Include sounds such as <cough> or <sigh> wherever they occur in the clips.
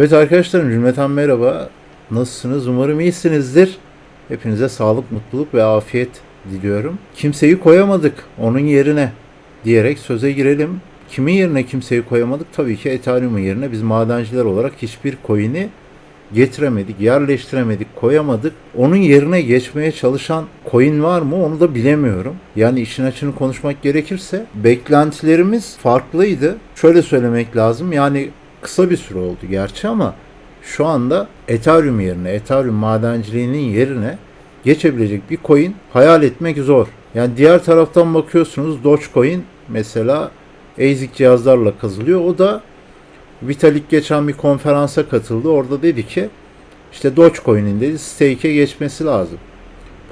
Evet arkadaşlarım cümleten merhaba. Nasılsınız? Umarım iyisinizdir. Hepinize sağlık, mutluluk ve afiyet diliyorum. Kimseyi koyamadık onun yerine diyerek söze girelim. Kimin yerine kimseyi koyamadık? Tabii ki Ethereum'un yerine biz madenciler olarak hiçbir coin'i getiremedik, yerleştiremedik, koyamadık. Onun yerine geçmeye çalışan coin var mı onu da bilemiyorum. Yani işin açını konuşmak gerekirse beklentilerimiz farklıydı. Şöyle söylemek lazım yani kısa bir süre oldu gerçi ama şu anda Ethereum yerine, Ethereum madenciliğinin yerine geçebilecek bir coin hayal etmek zor. Yani diğer taraftan bakıyorsunuz Dogecoin mesela ASIC cihazlarla kazılıyor. O da Vitalik geçen bir konferansa katıldı. Orada dedi ki işte Dogecoin'in dedi stake'e geçmesi lazım.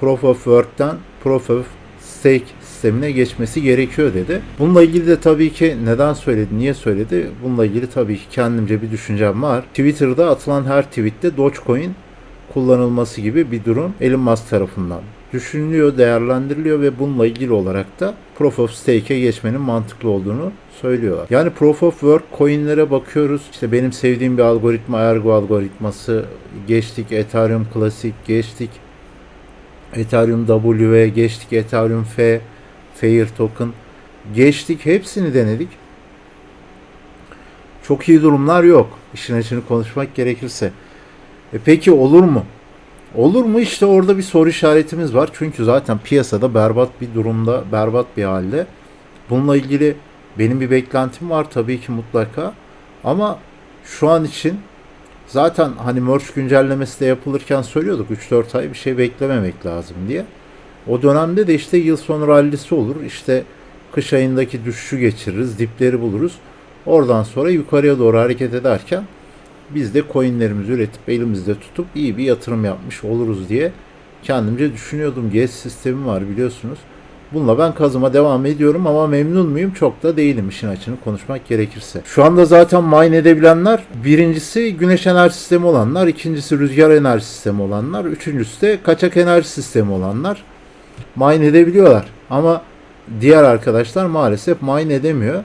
Proof of Work'ten Proof of Stake sistemine geçmesi gerekiyor dedi. Bununla ilgili de tabii ki neden söyledi, niye söyledi? Bununla ilgili tabii ki kendimce bir düşüncem var. Twitter'da atılan her tweette Dogecoin kullanılması gibi bir durum Elon Musk tarafından düşünülüyor, değerlendiriliyor ve bununla ilgili olarak da Proof of Stake'e geçmenin mantıklı olduğunu söylüyorlar. Yani Proof of Work coinlere bakıyoruz. İşte benim sevdiğim bir algoritma Ergo algoritması geçtik. Ethereum Classic geçtik. Ethereum W geçtik. Ethereum F, Fair Token geçtik. Hepsini denedik. Çok iyi durumlar yok. İşin açını konuşmak gerekirse. E peki olur mu? Olur mu? İşte orada bir soru işaretimiz var. Çünkü zaten piyasada berbat bir durumda, berbat bir halde. Bununla ilgili benim bir beklentim var tabii ki mutlaka. Ama şu an için zaten hani merge güncellemesi de yapılırken söylüyorduk 3-4 ay bir şey beklememek lazım diye. O dönemde de işte yıl sonu rallisi olur. İşte kış ayındaki düşüşü geçiririz, dipleri buluruz. Oradan sonra yukarıya doğru hareket ederken biz de coinlerimizi üretip elimizde tutup iyi bir yatırım yapmış oluruz diye kendimce düşünüyordum. GES sistemi var biliyorsunuz. Bununla ben kazıma devam ediyorum ama memnun muyum? Çok da değilim işin açını konuşmak gerekirse. Şu anda zaten mine edebilenler birincisi güneş enerji sistemi olanlar, ikincisi rüzgar enerji sistemi olanlar, üçüncüsü de kaçak enerji sistemi olanlar mine edebiliyorlar. Ama diğer arkadaşlar maalesef mine edemiyor.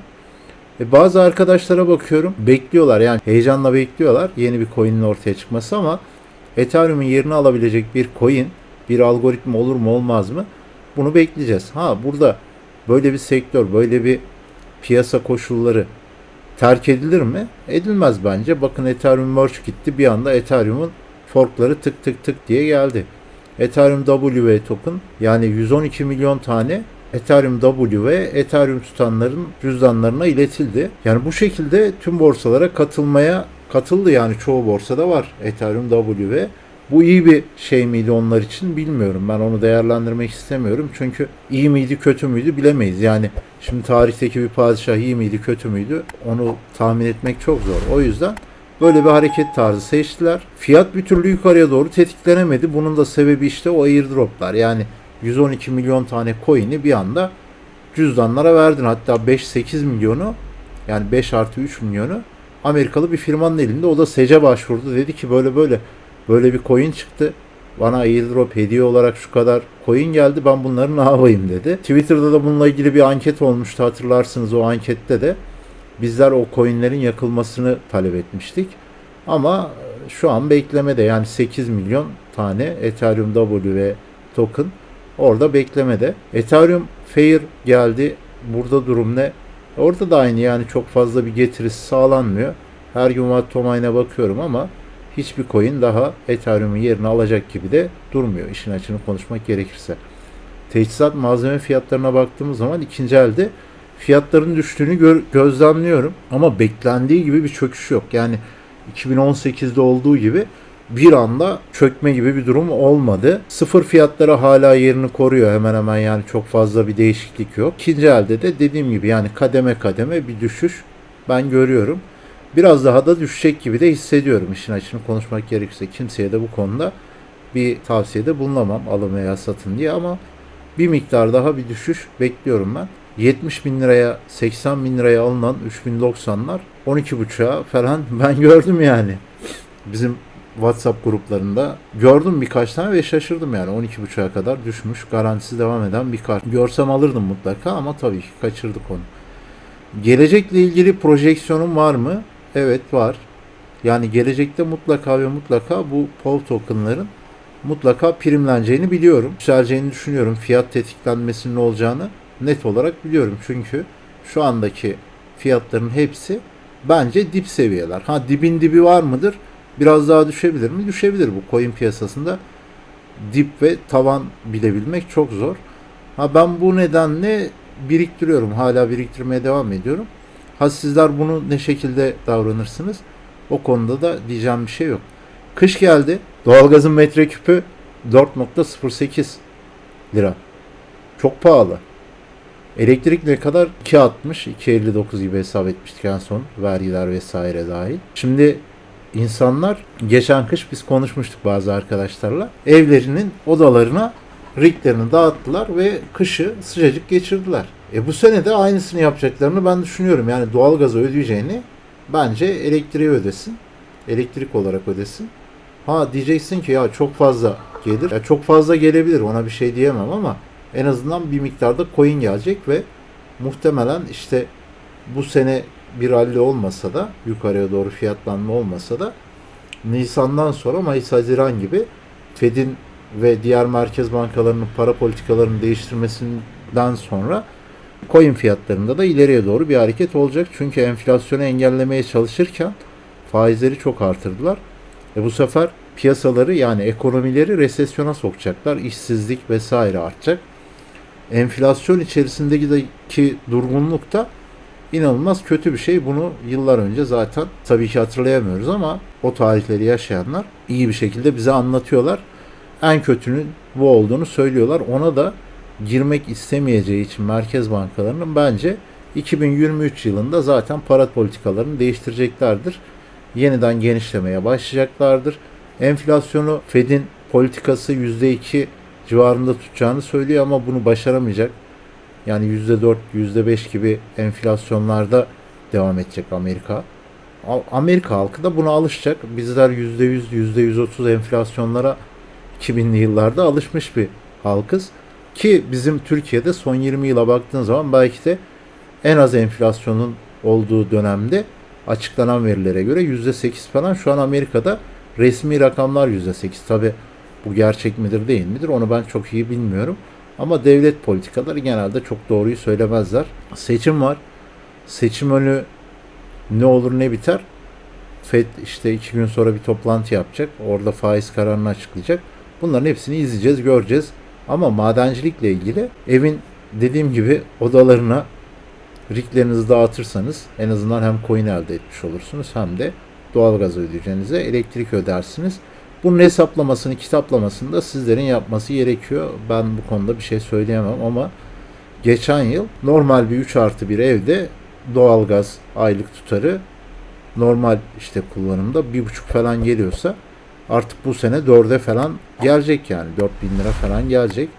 E bazı arkadaşlara bakıyorum bekliyorlar yani heyecanla bekliyorlar yeni bir coin'in ortaya çıkması ama Ethereum'un yerini alabilecek bir coin, bir algoritma olur mu olmaz mı? Bunu bekleyeceğiz. Ha burada böyle bir sektör, böyle bir piyasa koşulları terk edilir mi? Edilmez bence. Bakın Ethereum merge gitti. Bir anda Ethereum'un forkları tık tık tık diye geldi. Ethereum W token yani 112 milyon tane Ethereum W Ethereum tutanların cüzdanlarına iletildi. Yani bu şekilde tüm borsalara katılmaya katıldı yani çoğu borsada var Ethereum W. Bu iyi bir şey miydi onlar için bilmiyorum. Ben onu değerlendirmek istemiyorum. Çünkü iyi miydi kötü müydü bilemeyiz. Yani şimdi tarihteki bir padişah iyi miydi kötü müydü onu tahmin etmek çok zor. O yüzden böyle bir hareket tarzı seçtiler. Fiyat bir türlü yukarıya doğru tetiklenemedi. Bunun da sebebi işte o airdroplar. Yani 112 milyon tane coin'i bir anda cüzdanlara verdin. Hatta 5-8 milyonu yani 5 artı 3 milyonu Amerikalı bir firmanın elinde. O da SEC'e başvurdu. Dedi ki böyle böyle böyle bir coin çıktı. Bana airdrop hediye olarak şu kadar coin geldi. Ben bunları ne yapayım dedi. Twitter'da da bununla ilgili bir anket olmuştu hatırlarsınız o ankette de. Bizler o coinlerin yakılmasını talep etmiştik. Ama şu an beklemede yani 8 milyon tane Ethereum W ve token orada beklemede. Ethereum Fair geldi. Burada durum ne? Orada da aynı yani çok fazla bir getirisi sağlanmıyor. Her gün Wattomine'a bakıyorum ama hiçbir coin daha Ethereum'un yerini alacak gibi de durmuyor işin açını konuşmak gerekirse. Teçhizat malzeme fiyatlarına baktığımız zaman ikinci elde fiyatların düştüğünü gör, gözlemliyorum ama beklendiği gibi bir çöküş yok. Yani 2018'de olduğu gibi bir anda çökme gibi bir durum olmadı. Sıfır fiyatları hala yerini koruyor hemen hemen yani çok fazla bir değişiklik yok. İkinci elde de dediğim gibi yani kademe kademe bir düşüş ben görüyorum. Biraz daha da düşecek gibi de hissediyorum işin açını konuşmak gerekirse. Kimseye de bu konuda bir tavsiyede bulunamam alın veya satın diye ama bir miktar daha bir düşüş bekliyorum ben. 70 bin liraya 80 bin liraya alınan 3090'lar 12.5'a falan <laughs> ben gördüm yani. Bizim WhatsApp gruplarında gördüm birkaç tane ve şaşırdım yani 12.5'a kadar düşmüş garantisi devam eden bir kart. Görsem alırdım mutlaka ama tabii ki kaçırdık onu. Gelecekle ilgili projeksiyonum var mı? Evet var. Yani gelecekte mutlaka ve mutlaka bu POV tokenların mutlaka primleneceğini biliyorum. Yükseleceğini düşünüyorum. Fiyat tetiklenmesinin olacağını net olarak biliyorum. Çünkü şu andaki fiyatların hepsi bence dip seviyeler. Ha dibin dibi var mıdır? Biraz daha düşebilir mi? Düşebilir bu coin piyasasında. Dip ve tavan bilebilmek çok zor. Ha ben bu nedenle biriktiriyorum. Hala biriktirmeye devam ediyorum. Ha sizler bunu ne şekilde davranırsınız? O konuda da diyeceğim bir şey yok. Kış geldi. Doğalgazın metreküpü 4.08 lira. Çok pahalı. Elektrik ne kadar? 2.60, 2.59 gibi hesap etmiştik en son. Vergiler vesaire dahil. Şimdi insanlar geçen kış biz konuşmuştuk bazı arkadaşlarla. Evlerinin odalarına riglerini dağıttılar ve kışı sıcacık geçirdiler. E bu sene de aynısını yapacaklarını ben düşünüyorum. Yani doğalgazı ödeyeceğini bence elektriği ödesin. Elektrik olarak ödesin. Ha diyeceksin ki ya çok fazla gelir. Ya çok fazla gelebilir ona bir şey diyemem ama en azından bir miktarda coin gelecek ve muhtemelen işte bu sene bir halde olmasa da yukarıya doğru fiyatlanma olmasa da Nisan'dan sonra Mayıs Haziran gibi Fed'in ve diğer merkez bankalarının para politikalarını değiştirmesinden sonra coin fiyatlarında da ileriye doğru bir hareket olacak. Çünkü enflasyonu engellemeye çalışırken faizleri çok artırdılar. E bu sefer piyasaları yani ekonomileri resesyona sokacaklar. İşsizlik vesaire artacak. Enflasyon içerisindeki durgunluk da inanılmaz kötü bir şey. Bunu yıllar önce zaten tabii ki hatırlayamıyoruz ama o tarihleri yaşayanlar iyi bir şekilde bize anlatıyorlar. En kötünün bu olduğunu söylüyorlar. Ona da girmek istemeyeceği için merkez bankalarının bence 2023 yılında zaten para politikalarını değiştireceklerdir. Yeniden genişlemeye başlayacaklardır. Enflasyonu Fed'in politikası %2 civarında tutacağını söylüyor ama bunu başaramayacak. Yani %4, %5 gibi enflasyonlarda devam edecek Amerika. Amerika halkı da buna alışacak. Bizler %100, %130 enflasyonlara 2000'li yıllarda alışmış bir halkız. Ki bizim Türkiye'de son 20 yıla baktığın zaman belki de en az enflasyonun olduğu dönemde açıklanan verilere göre %8 falan şu an Amerika'da resmi rakamlar %8. Tabi bu gerçek midir değil midir onu ben çok iyi bilmiyorum. Ama devlet politikaları genelde çok doğruyu söylemezler. Seçim var. Seçim önü ne olur ne biter. FED işte iki gün sonra bir toplantı yapacak. Orada faiz kararını açıklayacak. Bunların hepsini izleyeceğiz, göreceğiz. Ama madencilikle ilgili evin dediğim gibi odalarına riglerinizi dağıtırsanız en azından hem coin elde etmiş olursunuz hem de doğalgaz ödeyeceğinize elektrik ödersiniz. Bunun hesaplamasını, kitaplamasını da sizlerin yapması gerekiyor. Ben bu konuda bir şey söyleyemem ama geçen yıl normal bir 3 artı bir evde doğalgaz aylık tutarı normal işte kullanımda 1,5 falan geliyorsa artık bu sene 4'e falan gelecek yani 4000 lira falan gelecek.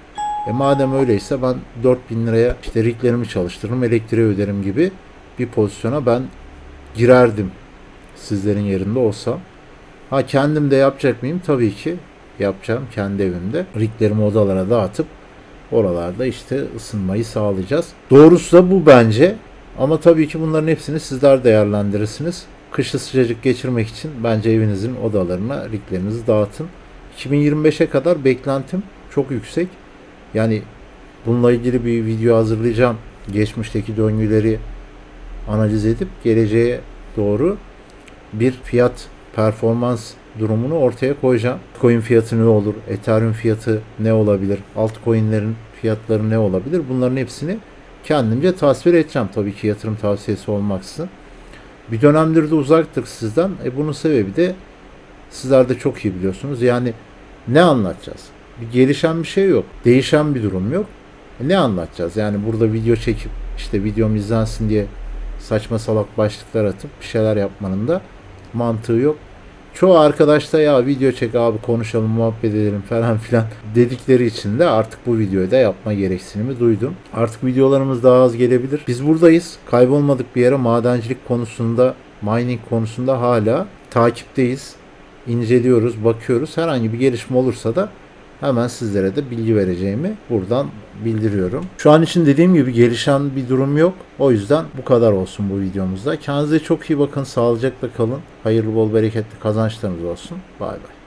E madem öyleyse ben 4000 liraya işte riglerimi çalıştırırım, elektriği öderim gibi bir pozisyona ben girerdim sizlerin yerinde olsam. Ha kendim de yapacak mıyım? Tabii ki yapacağım kendi evimde. Riglerimi odalara dağıtıp oralarda işte ısınmayı sağlayacağız. Doğrusu da bu bence. Ama tabii ki bunların hepsini sizler değerlendirirsiniz. Kışı sıcacık geçirmek için bence evinizin odalarına riglerinizi dağıtın. 2025'e kadar beklentim çok yüksek. Yani bununla ilgili bir video hazırlayacağım. Geçmişteki döngüleri analiz edip geleceğe doğru bir fiyat performans durumunu ortaya koyacağım. Coin fiyatı ne olur? Ethereum fiyatı ne olabilir? Altcoin'lerin fiyatları ne olabilir? Bunların hepsini kendimce tasvir edeceğim. Tabii ki yatırım tavsiyesi olmaksızın. Bir dönemdir de uzaktık sizden. E bunun sebebi de sizler de çok iyi biliyorsunuz. Yani ne anlatacağız? Bir gelişen bir şey yok. Değişen bir durum yok. E ne anlatacağız? Yani burada video çekip işte videom izlensin diye saçma salak başlıklar atıp bir şeyler yapmanın da mantığı yok. Çoğu arkadaş da ya video çek abi konuşalım muhabbet edelim falan filan dedikleri için de artık bu videoyu da yapma gereksinimi duydum. Artık videolarımız daha az gelebilir. Biz buradayız. Kaybolmadık bir yere madencilik konusunda, mining konusunda hala takipteyiz. İnceliyoruz, bakıyoruz. Herhangi bir gelişme olursa da hemen sizlere de bilgi vereceğimi buradan bildiriyorum. Şu an için dediğim gibi gelişen bir durum yok. O yüzden bu kadar olsun bu videomuzda. Kendinize çok iyi bakın. Sağlıcakla kalın. Hayırlı bol bereketli kazançlarınız olsun. Bay bay.